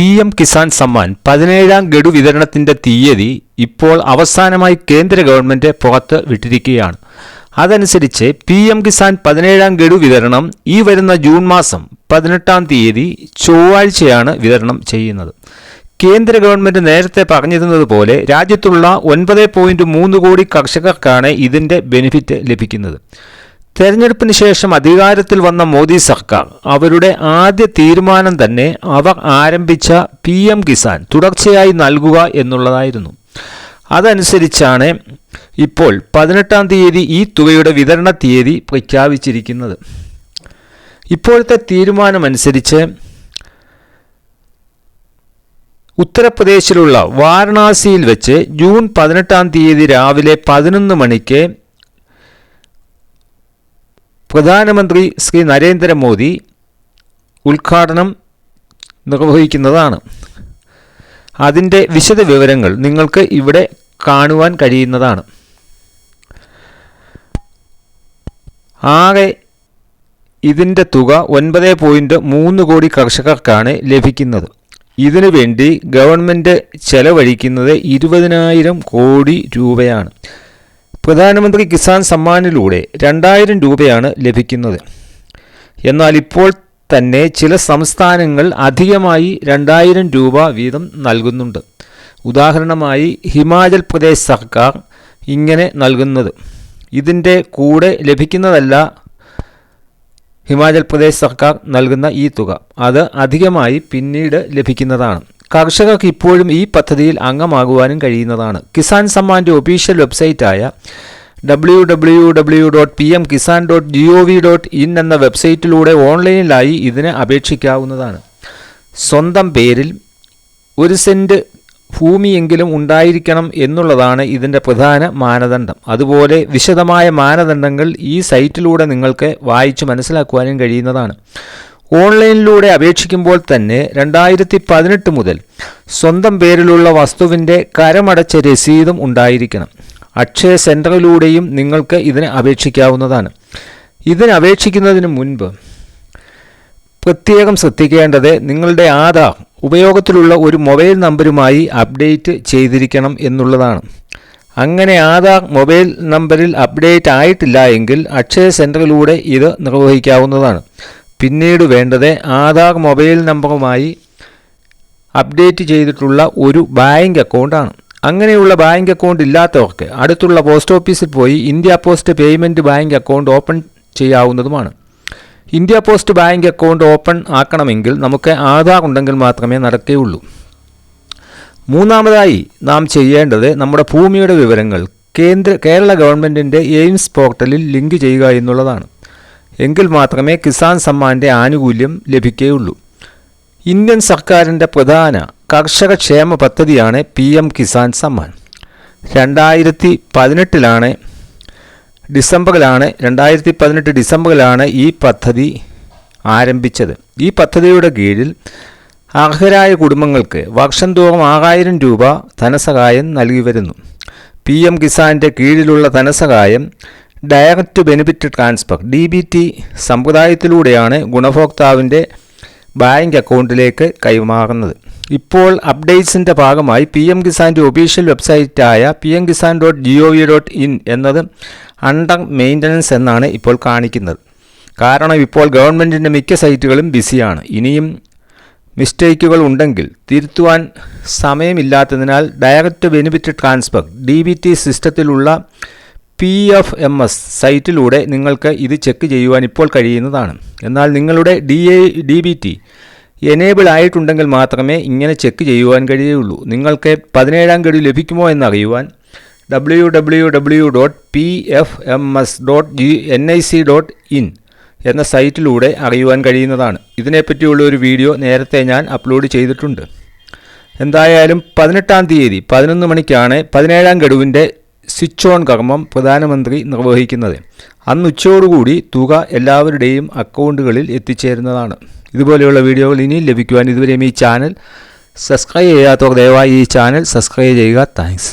P M Kisan Samman പതിനേഴാം ഗഡു വിതരണത്തിന്റെ തീയതി ഇപ്പോൾ അവസാനമായി കേന്ദ്ര ഗവൺമെന്റ് പുറത്ത് വിട്ടിരിക്കുകയാണ്. അതനുസരിച്ച് പി എം കിസാൻ പതിനേഴാം ഗഡു വിതരണം ഈ വരുന്ന ജൂൺ മാസം പതിനെട്ടാം തീയതി ചൊവ്വാഴ്ചയാണ് വിതരണം ചെയ്യുന്നത്. കേന്ദ്ര ഗവൺമെന്റ് നേരത്തെ പറഞ്ഞിരുന്നത് പോലെ രാജ്യത്തുള്ള ഒൻപത് പോയിന്റ് മൂന്ന് കോടി കർഷകർക്കാണ് ഇതിന്റെ ബെനിഫിറ്റ് ലഭിക്കുന്നത്. തെരഞ്ഞെടുപ്പിന് ശേഷം അധികാരത്തിൽ വന്ന മോദി സർക്കാർ അവരുടെ ആദ്യ തീരുമാനം തന്നെ അവർ ആരംഭിച്ച പി എം കിസാൻ തുടർച്ചയായി നൽകുക എന്നുള്ളതായിരുന്നു. അതനുസരിച്ചാണ് ഇപ്പോൾ പതിനെട്ടാം തീയതി ഈ തുകയുടെ വിതരണ തീയതി പ്രഖ്യാപിച്ചിരിക്കുന്നത്. ഇപ്പോഴത്തെ തീരുമാനമനുസരിച്ച് ഉത്തർപ്രദേശിലുള്ള വാരണാസിയിൽ വെച്ച് ജൂൺ പതിനെട്ടാം തീയതി രാവിലെ പതിനൊന്ന് മണിക്ക് പ്രധാനമന്ത്രി ശ്രീ നരേന്ദ്രമോദി ഉദ്ഘാടനം നിർവഹിക്കുന്നതാണ്. അതിന്റെ വിശദ വിവരങ്ങൾ നിങ്ങൾക്ക് ഇവിടെ കാണുവാൻ കഴിയുന്നതാണ്. ആകെ ഇതിന്റെ തുക ഒൻപത് പോയിന്റ് മൂന്ന് കോടി കർഷകർക്കാണ് ലഭിക്കുന്നത്. ഇതിനു വേണ്ടി ഗവൺമെന്റ് ചെലവഴിക്കുന്നത് ഇരുപതിനായിരം കോടി രൂപയാണ്. പ്രധാനമന്ത്രി കിസാൻ സമ്മാനിലൂടെ രണ്ടായിരം രൂപയാണ് ലഭിക്കുന്നത്. എന്നാൽ ഇപ്പോൾ തന്നെ ചില സംസ്ഥാനങ്ങൾ അധികമായി രണ്ടായിരം രൂപ വീതം നൽകുന്നുണ്ട്. ഉദാഹരണമായി ഹിമാചൽ പ്രദേശ് സർക്കാർ ഇങ്ങനെ നൽകുന്നത്. ഇതിന്റെ കൂടെ ലഭിക്കുന്നതല്ല ഹിമാചൽ പ്രദേശ് സർക്കാർ നൽകുന്ന ഈ തുക. അത് അധികമായി പിന്നീട് ലഭിക്കുന്നതാണ്. കർഷകർക്ക് ഇപ്പോഴും ഈ പദ്ധതിയിൽ അംഗമാകുവാനും കഴിയുന്നതാണ്. കിസാൻ സമ്മാന്റെ official വെബ്സൈറ്റായ W W W dot P M Kisan dot G O V dot in എന്ന വെബ്സൈറ്റിലൂടെ ഓൺലൈനിലായി ഇതിന് അപേക്ഷിക്കാവുന്നതാണ്. സ്വന്തം പേരിൽ ഒരു സെന്റ് ഭൂമിയെങ്കിലും ഉണ്ടായിരിക്കണം എന്നുള്ളതാണ് ഇതിന്റെ പ്രധാന മാനദണ്ഡം. അതുപോലെ വിശദമായ മാനദണ്ഡങ്ങൾ ഈ സൈറ്റിലൂടെ നിങ്ങൾക്ക് വായിച്ചു മനസ്സിലാക്കുവാനും കഴിയുന്നതാണ്. ഓൺലൈനിലൂടെ അപേക്ഷിക്കുമ്പോൾ തന്നെ രണ്ടായിരത്തി പതിനെട്ട് മുതൽ സ്വന്തം പേരിലുള്ള വസ്തുവിന്റെ കരമടച്ച രസീതും ഉണ്ടായിരിക്കണം. അക്ഷയ സെന്ററിലൂടെയും നിങ്ങൾക്ക് ഇതിന് അപേക്ഷിക്കാവുന്നതാണ്. ഇതിന് അപേക്ഷിക്കുന്നതിന് മുൻപ് പ്രത്യേകം ശ്രദ്ധിക്കേണ്ടത് നിങ്ങളുടെ ആധാർ ഉപയോഗത്തിലുള്ള ഒരു മൊബൈൽ നമ്പരുമായി അപ്ഡേറ്റ് ചെയ്തിരിക്കണം എന്നുള്ളതാണ്. അങ്ങനെ ആധാർ മൊബൈൽ നമ്പറിൽ അപ്ഡേറ്റ് ആയിട്ടില്ല എങ്കിൽ അക്ഷയ സെന്ററിലൂടെ ഇത് നിർവഹിക്കാവുന്നതാണ്. പിന്നീട് വേണ്ടത് ആധാർ മൊബൈൽ നമ്പറുമായി അപ്ഡേറ്റ് ചെയ്തിട്ടുള്ള ഒരു ബാങ്ക് അക്കൗണ്ടാണ് അങ്ങനെയുള്ള ബാങ്ക് അക്കൗണ്ട് ഇല്ലാത്തവർക്ക് അടുത്തുള്ള പോസ്റ്റ് ഓഫീസിൽ പോയി India post payment bank account open ചെയ്യാവുന്നതുമാണ്. India post bank account open ആക്കണമെങ്കിൽ നമുക്ക് ആധാർ ഉണ്ടെങ്കിൽ മാത്രമേ നടക്കുകയുള്ളൂ. മൂന്നാമതായി നാം ചെയ്യേണ്ടത് നമ്മുടെ ഭൂമിയുടെ വിവരങ്ങൾ കേന്ദ്ര കേരള ഗവൺമെന്റിന്റെ എയിംസ് പോർട്ടലിൽ ലിങ്ക് ചെയ്യുക എന്നുള്ളതാണ്. എങ്കിൽ മാത്രമേ കിസാൻ സമ്മാന്റെ ആനുകൂല്യം ലഭിക്കുകയുള്ളൂ. ഇന്ത്യൻ സർക്കാരിന്റെ പ്രധാന കർഷക ക്ഷേമ പദ്ധതിയാണ് പി എം കിസാൻ സമ്മാൻ. രണ്ടായിരത്തി പതിനെട്ടിലാണ് ഡിസംബറിലാണ് രണ്ടായിരത്തി പതിനെട്ട് ഡിസംബറിലാണ് ഈ പദ്ധതി ആരംഭിച്ചത്. ഈ പദ്ധതിയുടെ കീഴിൽ അർഹരായ കുടുംബങ്ങൾക്ക് വർഷം തോറും ആറായിരം രൂപ ധനസഹായം നൽകി വരുന്നു. പി എം കിസാന്റെ കീഴിലുള്ള ധനസഹായം direct benefit transfer D B T സമ്പ്രദായത്തിലൂടെയാണ് ഗുണഭോക്താവിന്റെ ബാങ്ക് അക്കൗണ്ടിലേക്ക് കൈമാറുന്നത്. ഇപ്പോൾ അപ്ഡേറ്റ്സിന്റെ ഭാഗമായി പി എം കിസാന്റെ official വെബ്സൈറ്റായ P M Kisan dot G O V dot in എന്നത് അണ്ടർ മെയിന്റനൻസ് എന്നാണ് ഇപ്പോൾ കാണിക്കുന്നത്. കാരണം ഇപ്പോൾ ഗവൺമെന്റിന്റെ മിക്ക സൈറ്റുകളും ബിസിയാണ്. ഇനിയും മിസ്റ്റേക്കുകൾ ഉണ്ടെങ്കിൽ തിരുത്തുവാൻ സമയമില്ലാത്തതിനാൽ direct benefit transfer D B T സിസ്റ്റത്തിലുള്ള P F M S സൈറ്റിലൂടെ നിങ്ങൾക്ക് ഇത് ചെക്ക് ചെയ്യുവാൻ ഇപ്പോൾ കഴിയുന്നതാണ്. എന്നാൽ നിങ്ങളുടെ D A D B T enable ആയിട്ടുണ്ടെങ്കിൽ മാത്രമേ ഇങ്ങനെ ചെക്ക് ചെയ്യുവാൻ കഴിയുള്ളൂ നിങ്ങൾക്ക് പതിനേഴാം ഗഡു ലഭിക്കുമോ എന്നറിയുവാൻ W W W dot P F M S dot G N I C dot in എന്ന സൈറ്റിലൂടെ അറിയുവാൻ കഴിയുന്നതാണ്. ഇതിനെപ്പറ്റിയുള്ള ഒരു വീഡിയോ നേരത്തെ ഞാൻ അപ്ലോഡ് ചെയ്തിട്ടുണ്ട്. എന്തായാലും പതിനെട്ടാം തീയതി പതിനൊന്ന് മണിക്കാണ് പതിനേഴാം ഗഡുവിന്റെ സ്വിച്ച് ഓൺ കർമ്മം പ്രധാനമന്ത്രി നിർവഹിക്കുന്നത്. അന്ന് ഉച്ചയോടുകൂടി തുക എല്ലാവരുടെയും അക്കൗണ്ടുകളിൽ എത്തിച്ചേരുന്നതാണ്. ഇതുപോലെയുള്ള വീഡിയോകൾ ഇനിയും ലഭിക്കുവാൻ ഇതുവരെയും ഈ ചാനൽ സബ്സ്ക്രൈബ് ചെയ്യാത്തവർ ദയവായി ഈ ചാനൽ സബ്സ്ക്രൈബ് ചെയ്യുക. താങ്ക്സ്.